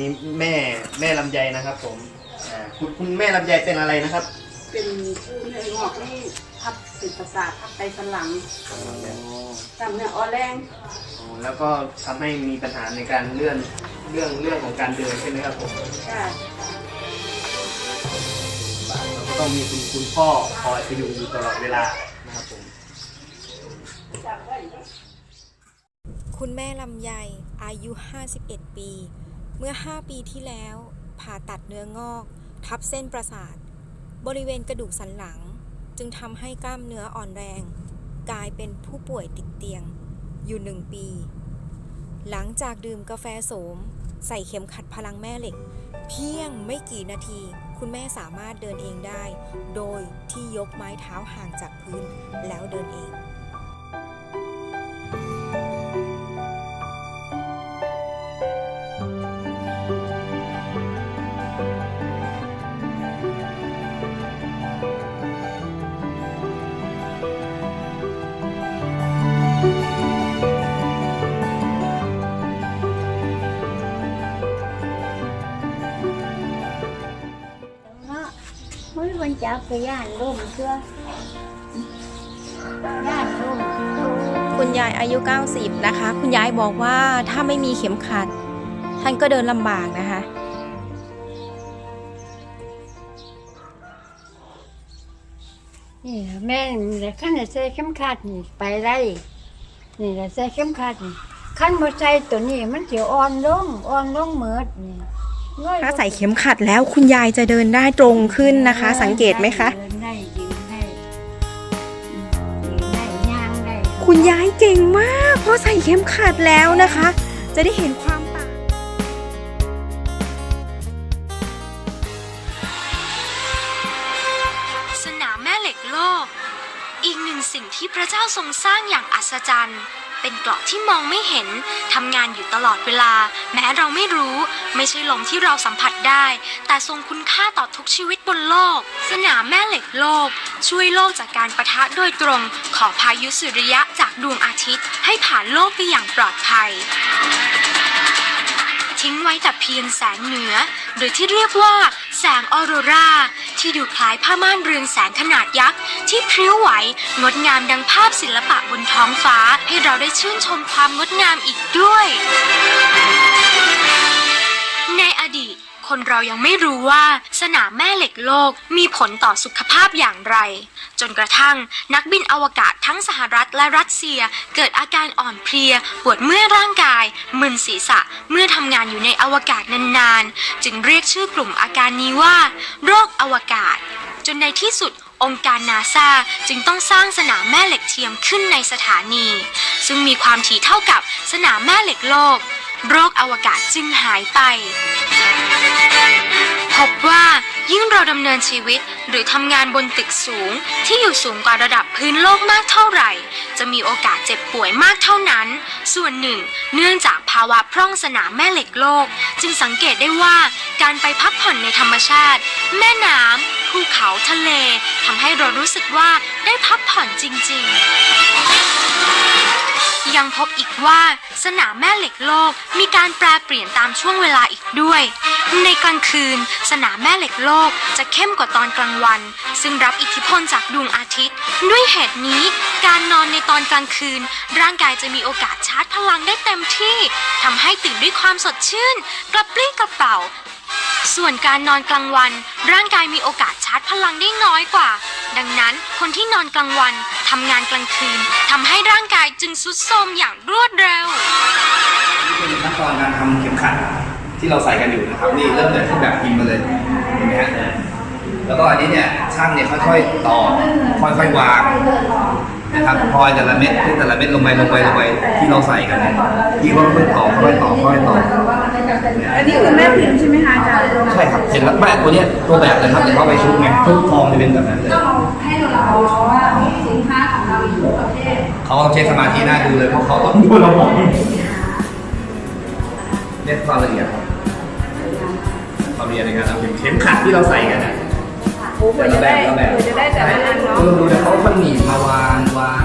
นี่แม่แม่ลำไยนะครับ ผมอ่าคุณคุณแม่ลำไยเป็นอะไรนะครับเป็นเนื้องอกนี่ทับติดประสาททับไตสันหลังจำเนื้ออ่อนแรงอ๋อแล้วก็ทำให้มีปัญหาในการเลื่อนเรื่องเรื่องของการเดินใช่ไหมครับผมจ้าแล้วก็ต้องมีคุณคุณพ่อคอยพยุงอยู่ตลอดเวลานะครับผมคุณแม่ลำไยอายุ 51 ปี เมื่อ 5 ปีที่แล้ว ผ่าตัดเนื้องอก ทับเส้นประสาท บริเวณกระดูกสันหลัง จึงทำให้กล้ามเนื้ออ่อนแรง กลายเป็นผู้ป่วยติดเตียง อยู่หนึ่งปี หลังจากดื่มกาแฟโสม ใส่เข็มขัดพลังแม่เหล็ก เพียงไม่กี่นาที คุณแม่สามารถเดินเองได้ โดยที่ยกไม้เท้าห่างจากพื้นแล้วเดินเอง ยวันจับไปย่านร่มเชื่อย่านร่มคุณยายอายุ 90 นะคะ คุณยายบอกว่าถ้าไม่มีเข็มขัด ท่านก็เดินลำบากนะคะนี่ล่ะแม่นี่แหละขั้นใส่เข็มขัดนี่ไปได้นี่แหละใส่เข็มขัดนี่ขั้นบ่ใส่ตัวนี้มันสิอ่อนลงอ่อนลงเหมือดนี่น้อย ถ้าใส่เข็มขัดแล้วคุณยายจะเดินได้ตรงขึ้นนะคะ สังเกตไหมคะเดินได้ยืนได้อืมยืนได้ย่างได้คุณยายเก่งมากเพราะใส่เข็มขัดแล้วนะคะ จะได้เห็นความต่างสนามแม่เหล็กโลก อีกหนึ่งสิ่งที่พระเจ้าทรงสร้างอย่างอัศจรรย์ เป็นเกราะที่มองไม่เห็นทำงานอยู่ตลอดเวลา แม้เราไม่รู้ ไม่ใช่ลมที่เราสัมผัสได้ แต่ทรงคุณค่าต่อทุกชีวิตบนโลก สนามแม่เหล็กโลก ช่วยโลกจากการประทะโดยตรงของพายุสุริยะจากดวงอาทิตย์ ให้ผ่านโลกไปอย่างปลอดภัยทิ้งไว้แต่เพียงแสงเหนือ หรือที่เรียกว่าแสงออโรรา ที่ดูคล้ายผ้าม่านเรืองแสงขนาดยักษ์ ที่พริ้วไหว งดงามดังภาพศิลปะบนท้องฟ้า ให้เราได้ชื่นชมความงดงามอีกด้วย คนเรายังไม่รู้ว่าสนามแม่เหล็กโลกมีผลต่อสุขภาพอย่างไร จนกระทั่งนักบินอวกาศทั้งสหรัฐและรัสเซียเกิดอาการอ่อนเพลีย ปวดเมื่อยร่างกาย มึนศีรษะเมื่อทำงานอยู่ในอวกาศนานๆ จึงเรียกชื่อกลุ่มอาการนี้ว่า โรคอวกาศ จนในที่สุดองค์การนาซาจึงต้องสร้างสนามแม่เหล็กเทียมขึ้นในสถานี ซึ่งมีความถี่เท่ากับสนามแม่เหล็กโลก โรคอวกาศจึงหายไป พบว่ายิ่งเราดำเนินชีวิตหรือทำงานบนตึกสูงที่อยู่สูงกว่าระดับพื้นโลกมากเท่าไหร่ จะมีโอกาสเจ็บป่วยมากเท่านั้น ส่วนหนึ่ง เนื่องจากภาวะพร่องสนามแม่เหล็กโลก จึงสังเกตได้ว่าการไปพักผ่อนในธรรมชาติ แม่น้ำภูเขาทะเลทำให้เรารู้สึกว่าได้พักผ่อนจริง ๆ ยังพบอีกว่าสนามแม่เหล็กโลกมีการแปรเปลี่ยนตามช่วงเวลาอีกด้วย ในกลางคืน สนามแม่เหล็กโลกจะเข้มกว่าตอนกลางวัน ซึ่งรับอิทธิพลจากดวงอาทิตย์ ด้วยเหตุนี้ การนอนในตอนกลางคืน ร่างกายจะมีโอกาสชาร์จพลังได้เต็มที่ทำให้ตื่นด้วยความสดชื่น กระปรี้กระเป๋าส่วนการนอนกลางวัน ร่างกายมีโอกาสชาร์จพลังได้น้อยกว่า ดังนั้นคนที่นอนกลางวันทำงานกลางคืนทำให้ร่างกายจึงสุดโทรมอย่างรวดเร็ว นี่เป็นขั้นตอนการทำเข็มขัดที่เราใส่กันอยู่นะครับนี่เริ่มจากที่แบบพิมพ์มาเลยเห็นไหมฮะแล้วก็อันนี้เนี่ยช่างเนี่ยค่อยๆต่อค่อยๆวางนะครับพอยแต่ละเม็ดขึ้นแต่ละเม็ดลงไปลงไปลงไปที่เราใส่กันเนี่ยพี่ว่าค่อยๆต่อค่อยๆต่อค่อยๆต่ออันนี้คือแม่พิมพ์ใช่ไหมคะอาจารย์ใช่ครับเห็นแล้วแบบตัวเนี้ยตัวแบบเลยครับเดี๋ยวเข้าไปชุบไงทุกฟองจะเป็นแบบนั้นเลย ให้เราเราะว่าสินค้าของเราอยู่ประเทศเขาต้องใช้สมาธิหน้าดูเลยเพราะเขาต้องดูเราหมดเน้นความละเอียดความละเอียดในการทำเข็มเข็มขัดที่เราใส่กันนะโอ้โหจะได้จะได้แต่ละอันเนาะดูแต่เขาคนหนีมาวางวาง